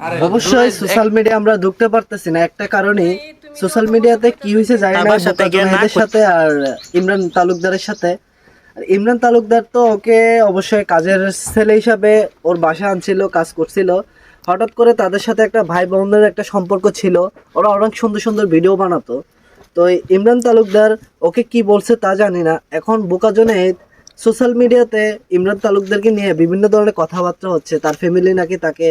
অবশ্যই social media আমরা ঢুকতে পারতেছি না। একটা কারণে সোশ্যাল মিডিয়াতে কি হয়েছে জানি না তার সাথে আর ইমরান তালুকদারের সাথে। আর ইমরান তালুকদার তো ওকে অবশ্যই কাজের ছেলে হিসাবে ওর বাসা আনছিল কাজ করছিল। হঠাৎ করে তাদের সাথে একটা ভাই বোনদের একটা সম্পর্ক ছিল। ওরা অনেক সুন্দর সুন্দর ভিডিও বানাতো। তো ইমরান তালুকদার ওকে কি বলছে তা জানি না। এখন বোকাজনে সোশ্যাল মিডিয়াতে ইমরান তালুকদারকে নিয়ে বিভিন্ন ধরনের কথাবার্তা হচ্ছে। তার ফ্যামিলি নাকি তাকে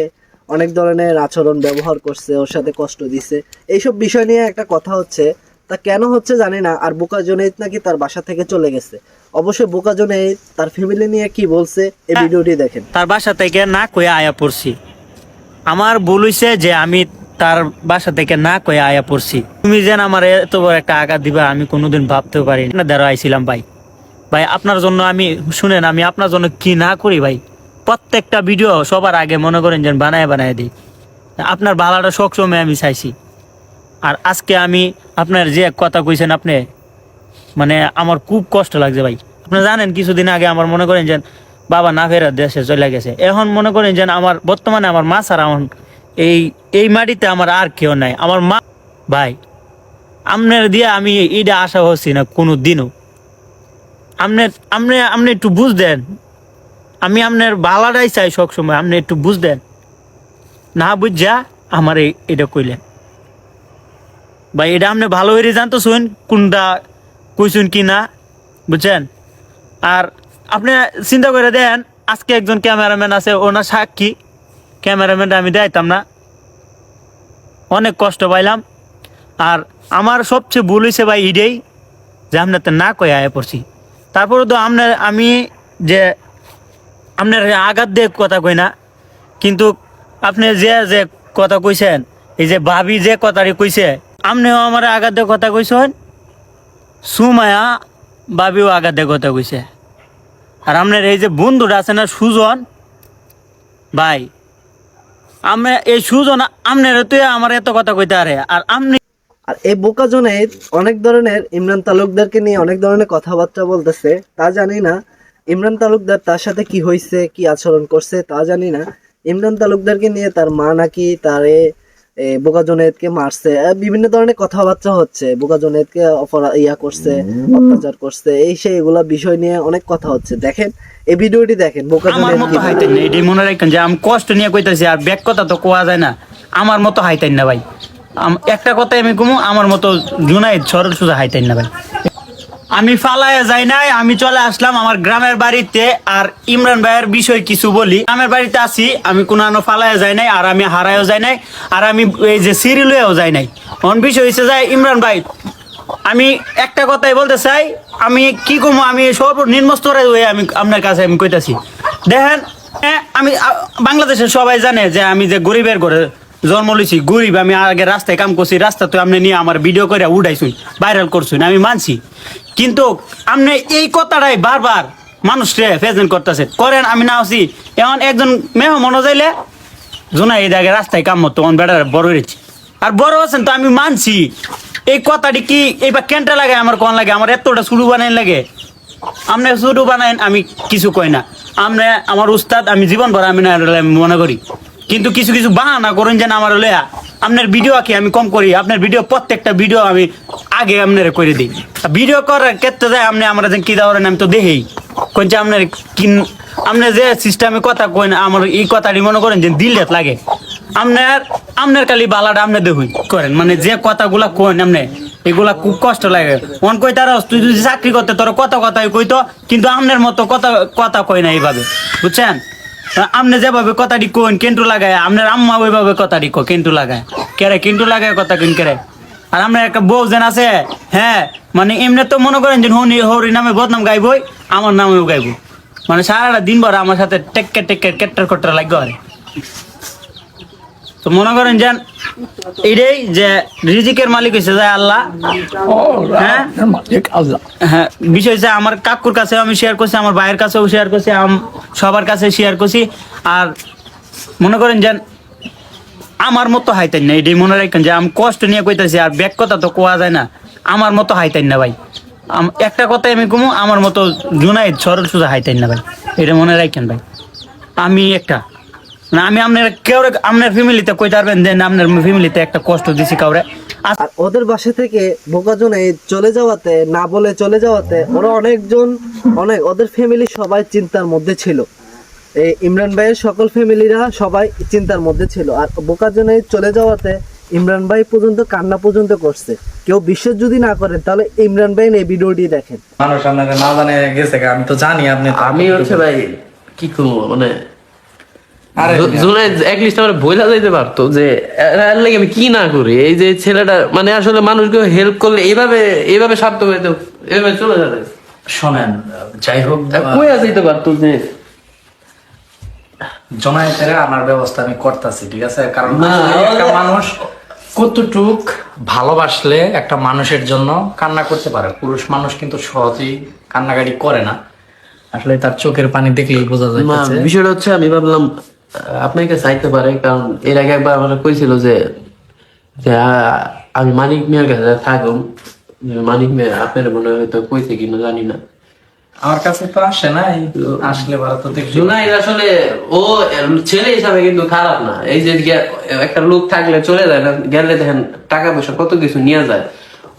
অনেক ধরনের আচরণ ব্যবহার করছে ওর সাথে কষ্ট দিছে। এইসব বিষয় নিয়ে একটা কথা হচ্ছে তা কেন হচ্ছে জানি না আর বোকা জনেদ নাকি তার বাসা থেকে চলে গেছে। অবশ্যই বোকা জনেদ তার ফ্যামিলি নিয়ে কি বলছে এই। ভিডিওটি দেখেন। তার বাসা থেকে না কয়ে আয়া পড়ছি। আমার ভুল হইছে যে আমি তার বাসা থেকে না কয়ে আয়া পড়ছি। তুমি যেন আমার এত বড় একটা আঘাত দিবা আমি কোনোদিন ভাবতেও পারি না দাঁড়া আইছিলাম ভাই। ভাই আপনার জন্য আমি শুনেন আমি আপনার জন্য কি না করি ভাই? প্রত্যেকটা ভিডিও সবার আগে মনে করেন যেন বানায় বানায় দিই। আপনার ভালোটা সবসময় আমি চাইছি। আর আজকে আমি আপনার যে কথা কইছেন আপনি মানে আমার খুব কষ্ট লাগছে ভাই। আপনি জানেন কিছুদিন আগে আমার মনে করেন যে বাবা না ফেরার দেশে চলে গেছে। এখন মনে করেন যে আমার, বর্তমানে আমার মা ছাড়া আমার এই এই মাটিতে আমার আর কেউ নাই। আমার মা, ভাই, আপনার দিয়ে আমি এইটা আশা হচ্ছি না কোনো দিনও আপনার আপনি আপনি একটু বুঝ দেন আমি আপনার ভালাটাই চাই সবসময়, আপনি একটু বুঝ দেন না বুঝা আমার এটা কইলেন। ভাই, এটা আপনি ভালো হয়ে জানতো শুন কোনটা কইসুন কি না, বুঝছেন? আর আপনি চিন্তা করে দেন, আজকে একজন ক্যামেরাম্যান আছে, ওনার সাক্ষী। ক্যামেরাম্যানটা আমি দেখাইতাম না। অনেক কষ্ট পাইলাম। আর আমার সবচেয়ে ভুল হয়েছে ভাই ইডেই যে আপনার তো না কয়ে আয়া পড়ছি। তারপরে তো আপনার, আমি যে আপনার আঘাত দিয়ে কথা কই না, কিন্তু আপনি যে যে কথা কইছেন, এই যে ভাবি যে কথাটি কইছে, আপনিও আমার আঘাত দিয়ে কথা কইছেন, সুমায়া ভাবিও আঘাত দিয়ে কথা কইছে। আর আপনার এই যে বন্ধুটা আছে না, সুজন, ভাই আমি এই সুজন আপনার তুই আমার এত কথা কইতে আরে আর আপনি আর এই বোকা জনেদ অনেক ধরনের ইমরান তালুকদারকে নিয়ে অনেক ধরনের কথাবার্তা বলতেছে, তা জানি না ইমরান তালুকদার তার সাথে কি হয়েছে কি আচরণ করছে তা জানি না। ইমরান তালুকদারকে নিয়ে তার মা নাকি তারে বোকা জনেদকে মারছে বিভিন্ন ধরনের কথাবার্তা হচ্ছে। বোকা জনেদকে অপরাধ ইয়া করছে অত্যাচার করছে এই সেই এগুলা বিষয় নিয়ে অনেক কথা হচ্ছে। দেখেন এই ভিডিওটি দেখেন বোকা জনেদ কি হাইতেন না। মনে রাখেন যে আমি কষ্ট নিয়ে কইতাছি আর ব্যাক কথা তো কোয়া যায় না। আমার মতো হাইতেন না ভাই। একটা কথাই আমি কমু আমার মতো জুনাইদ সরল সুজা হাইতেন না ভাই। আমি ফালায় যাই নাই আমি চলে আসলাম আমার গ্রামের বাড়িতে। আর ইমরান ভাইয়ের বিষয় কিছু বলি। গ্রামের বাড়িতে আসি আমি কোনো ফালায় যাই নাই আর আমি হারায়ও যাই নাই আর আমি এই যে সিরিলেও যাই নাই। অন বিষয় হচ্ছে যায় ইমরান ভাই আমি একটা কথাই বলতে চাই আমি কি করব আমি সব নিম্নস্তরে হয়ে আমি আপনার কাছে আমি কইতাছি। দেখেন এ, আমি বাংলাদেশের সবাই জানে যে আমি যে গরিবের ঘরে জন্ম লইছি গরিব আমি আগে রাস্তায় কাম করছি রাস্তা তো আপনি নিয়ে আমার ভিডিও করে উঠাইছুন ভাইরাল করছুন আমি মানছি। কিন্তু আপনি এই কথাটাই বারবার মানুষরে প্রেজেন্ট করতেছে। করেন, আমি না আছি এমন একজন মেহ মনে যাইলে, জোনা, এই জায়গায় রাস্তায় কাম মতো তখন বেড়ার বড় হয়েছে। আর বড় আছেন তো, আমি মানছি। এই কথাটি কি এইবার কেনটা লাগে, আমার কোন লাগে, আমার এতটা শুরু বানাই লাগে? আপনি শুরু বানাইন, আমি কিছু কই না। আপনি আমার উস্তাদ, আমি জীবন ভর আমি না মনে করি। কিন্তু কিছু কিছু বাহানা করেন যেন আমার লয়া, আপনার ভিডিও আঁকি আমি কম করি, আপনার ভিডিও প্রত্যেকটা ভিডিও আমি আগে আপনার করে দিই। ভিডিও করার ক্ষেত্রে যায়, আপনি আমরা যে কি দেওয়ারেন আমি তো দেখেই কোন আপনার কিন আপনি যে সিস্টেমে কথা কইন, আমার এই কথাটি মনে করেন যে দিলে লাগে। আপনার আপনার খালি বালাটা আপনি দেখুন, করেন। মানে যে কথাগুলা কইন আপনি, এগুলা খুব কষ্ট লাগে। মন কই তারা, তুই যদি চাকরি করতে তোর কথা কথাই কইতো, কিন্তু আপনার মতো কথা কথা কয় না এইভাবে। বুঝছেন? আপনি যেভাবে কথাটি কোন, কেন্টু লাগায় আপনার আম্মা ওইভাবে কথাটি কো, কেন্টু লাগায়। কেরে কেন্টু লাগায় কথা কিন কেরে আর আপনার একটা বউ যেন আছে হ্যাঁ মানে এমনি তো মনে করেন যে হরি হরি নামে বদনাম গাইবই, আমার নামেও গাইবো মানে সারাটা দিন ভর আমার সাথে টেক্কে টেক্কে কেট্টার কট্টার লাগবে তো মনে করেন যে এটাই যে রিজিকের মালিক হয়েছে যায় আল্লাহ। হ্যাঁ? আল্লাহ হ্যাঁ বিষয় আমার কাকুর কাছেও আমি শেয়ার করছি, আমার ভাইয়ের কাছেও শেয়ার করছি সবার কাছে শেয়ার করছি। আর মনে করেন আমার মতো হাইতেন না, এটাই মনে রাখেন যে আমি কষ্ট নিয়ে কইতাছি, আর ব্যাক কথা তো কোয়া যায় না। আমার মতো হাইতেন না ভাই। একটা কথাই আমি কমু, আমার মতো জুনাইদ সরল সুজা হাইতেন না ভাই। এটা মনে রাখেন ভাই। আমি একটা না আমি আপনার কেউ আপনার ফ্যামিলিতে কইতে পারবেন যে না, আপনার ফ্যামিলিতে একটা কষ্ট দিছি কাউরে। আর ওদের বাসা থেকে বোকাজনে চলে যাওয়াতে না বলে চলে যাওয়াতে ওরা অনেকজন অনেক ওদের ফ্যামিলি সবাই চিন্তার মধ্যে ছিল। এই ইমরান ভাইয়ের সকল ফ্যামিলিরা সবাই চিন্তার মধ্যে ছিল। আর বোকাজনে চলে যাওয়াতে ইমরান ভাই পর্যন্ত কান্না পর্যন্ত করছে। কেউ বিশ্বাস যদি না করেন তাহলে ইমরান ভাই এই ভিডিওটি দেখেন। মানুষ আপনাকে না জানে গেছে আমি তো জানি আপনি আমি হচ্ছে ভাই কি করব? মানে আরে জু- জুনায়েদ একলিস্ট আমার বইলা যাইতে পারতো যে আমি কি না করি? এই যে ছেলেটা মানে আসলে মানুষকে হেল্প করলে এইভাবে এইভাবে স্বার্থ হইতো এভাবে চলে যাবে। শোনেন যাই হোক কইয়া যাইতে পারতো যে জমায়েতের আনার ব্যবস্থা আমি করতেছি ঠিক আছে? কারণ একটা মানুষ কতটুক ভালোবাসলে একটা মানুষের জন্য কান্না করতে পারে। পুরুষ মানুষ কিন্তু সহজেই কান্নাকাটি করে না। আসলে তার চোখের পানি দেখলেই বোঝা যায় বিষয়টা হচ্ছে আমি ভাবলাম আপনাকে চাইতে পারে কারণ এর আগে একবার আমার কইছিল যে আমি মানিক মিয়ার কাছে থাকুম। মানিক মিয়া আপনার মনে হয় হয়তো কইছে কিনা জানি না। আমার কাছে তো আসে না এই আসলে ভালো তো দেখি জুনাইদ আসলে ও ছেলে হিসাবে কিন্তু খারাপ না। এই যে একটা লোক থাকলে চলে যায় না গেলে দেখেন টাকা পয়সা কত কিছু নিয়ে যায়।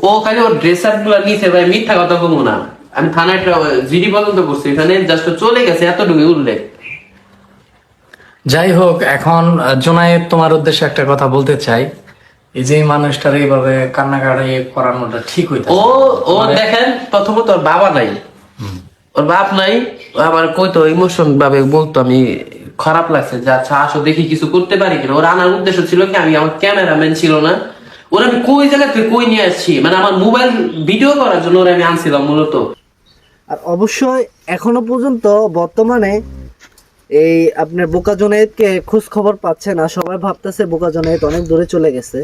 ও খালি ওর ড্রেস আপগুলা নিচে ভাই মিথ্যা কথা কমু না। আমি থানায় জিডি পর্যন্ত করছি এখানে জাস্ট চলে গেছে এতটুকু উল্লেখ। যাই হোক এখন আহ, জোনায়েদ তোমার উদ্দেশ্যে একটা কথা বলতে চাই। এই যে মানুষটার এইভাবে কান্নাকাটি করানোটা ঠিক হইতে ও ও দেখেন প্রথমত ওর বাবা নাই। ওর বাপ নাই আমার কইতো ইমোশন ভাবে বলতো আমি খারাপ লাগছে যে আচ্ছা আসো দেখি কিছু করতে পারি কিনা। ওর আনার উদ্দেশ্য ছিল কি আমি আমার ক্যামেরাম্যান ছিল না। ওরা আমি কই জায়গা থেকে কই নিয়ে আসছি? মানে আমার মোবাইল ভিডিও করার জন্য ওরা আমি আনছিলাম মূলত। আর অবশ্যই এখনও পর্যন্ত বর্তমানে এই আপনার বোকা জনায়েদকে খোঁজ খবর পাচ্ছে না, সবাই ভাবতেছে বোকা জনায়েদ অনেক দূরে চলে গেছে।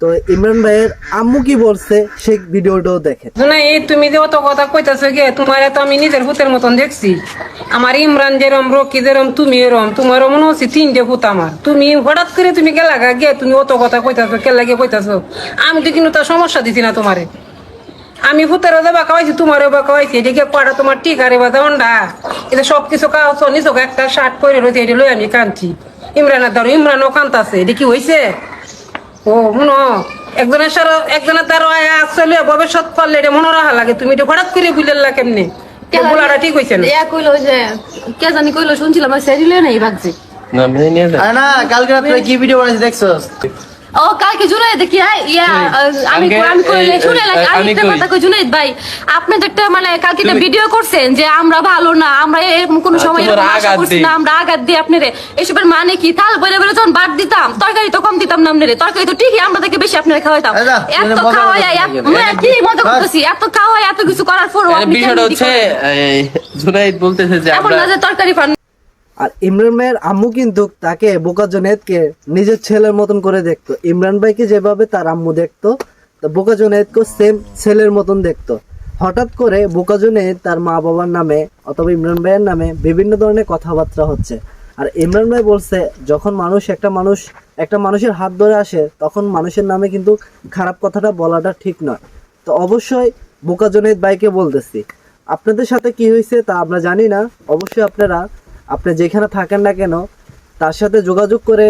তো ইমরান ভাইয়ের আম্মু কি বলছে সেই ভিডিওটাও দেখেন। না এই তুমি যে অত কথা কইতাছো গে, তোমার তো আমি নিজের ভূতের মতন দেখছি। আমার ইমরান যেরম, রকি যেরম, তুমি এরম, তোমারও মনে হচ্ছে তিনটে ভূত আমার। তুমি হঠাৎ করে তুমি গেলা গা গে, তুমি অত কথা কইতাছো কে লাগে কইতাছো। আমি তো কিন্তু তার সমস্যা দিছি না তোমারে। আমি ভূতেরও দেবা খাওয়াইছি তোমারও বা খাওয়াইছি এদিকে কটা তোমার টিকারে বা দণ্ডা এটা সব কিছু খাওয়াচ্ছ নিচক একটা শার্ট পরে রয়েছে এটা লই আমি কাঁদছি। ইমরানের ধরো ইমরানও এটা কি হয়েছে ও মনো একজনের সারা একজনের দ্বারা আসলে ভবিষ্যৎ করলে এটা মনে রাখা লাগে তুমি এটা হঠাৎ করে বুঝলে কেমনে? বুলাটা ঠিক হয়েছে না? ইয়া কইলো যে কে জানি কইলো শুনছিলাম সেরিলে নাই ভাগছি না মেনে না কালকে রাত্রে কি ভিডিও বানাইছি দেখছস? ও কালকে জুনাইদ দেখি হ্যাঁ ইয়া আমি আমি কইলে শুনে লাগে। আমি একটা কথা কই জুনাইদ ভাই আপনি তো একটা মানে কালকে একটা ভিডিও করছেন যে আমরা ভালো না আমরা এরকম কোনো সময় এরকম আশা করছি। না আমরা আঘাত দিই আপনারে। এসবের মানে কি? তাল বলে বলে যখন বাদ দিতাম তরকারি তো কম দিতাম না আপনারে। তরকারি তো ঠিকই আমরা থেকে বেশি আপনারে খাওয়াইতাম। এত খাওয়াই এত- কি মজা করতেছি? এত খাওয়াই এত কিছু করার পরও বিষয়টা হচ্ছে জুনাইদ বলতেছে যে আমরা তরকারি পান আর ইমরান ভাইয়ের আম্মু কিন্তু তাকে বোকা জনেদকে নিজের ছেলের মতন করে দেখতো। ইমরান ভাইকে যেভাবে তার আম্মু দেখতো বোকা জনেদকে সেম ছেলের মতন দেখতো। হঠাৎ করে বোকা জনেদ তার মা বাবার নামে অথবা ইমরান ভাইয়ের নামে বিভিন্ন ধরনের কথাবার্তা হচ্ছে। আর ইমরান ভাই বলছে, যখন মানুষ একটা মানুষ, একটা মানুষের হাত ধরে আসে, তখন মানুষের নামে কিন্তু খারাপ কথাটা বলাটা ঠিক নয়। তো অবশ্যই বোকা জনেদ ভাইকে বলতেছি। আপনাদের সাথে কি হয়েছে তা আমরা জানি না। অবশ্যই আপনারা আপনি যেখানে থাকেন না কেন, তার সাথে যোগাযোগ করে,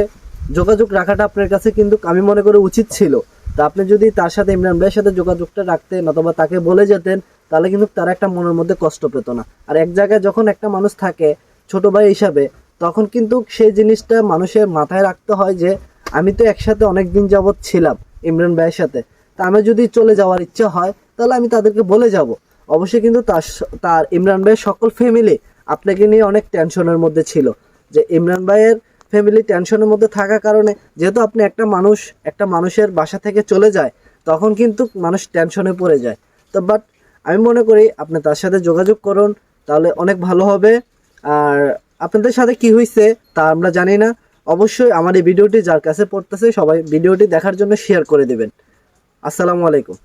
যোগাযোগ রাখাটা আপনার কাছে কিন্তু আমি মনে করি উচিত ছিল। তা আপনি যদি তার সাথে, ইমরান ভাইয়ের সাথে যোগাযোগটা রাখতেন অথবা তাকে বলে যেতেন, তাহলে কিন্তু তার একটা মনের মধ্যে কষ্ট পেত না। আর এক জায়গায় যখন একটা মানুষ থাকে, ছোট ভাই হিসাবে, তখন কিন্তু সেই জিনিসটা মানুষের মাথায় রাখতে হয় যে, আমি তো একসাথে অনেক দিন যাবৎ ছিলাম ইমরান ভাইয়ের সাথে। তা আমি যদি চলে যাওয়ার ইচ্ছা হয়, তাহলে আমি তাদেরকে বলে যাব। অবশ্যই কিন্তু তার তার ইমরান ভাইয়ের সকল ফ্যামিলি আপনাকে নিয়ে অনেক টেনশনের মধ্যে ছিল যে ইমরান ভাইয়ের ফ্যামিলি টেনশনের মধ্যে থাকার কারণে যেহেতু আপনি একটা মানুষ, একটা মানুষের বাসা থেকে চলে যায়, তখন কিন্তু মানুষ টেনশনে পড়ে যায়। তো বাট আমি মনে করি আপনি তার সাথে যোগাযোগ করুন, তাহলে অনেক ভালো হবে। আর আপনাদের সাথে কি হয়েছে তা আমরা জানি না। অবশ্যই আমার এই ভিডিওটি যার কাছে পড়তেছে সবাই ভিডিওটি দেখার জন্য শেয়ার করে দেবেন। আসসালামু আলাইকুম।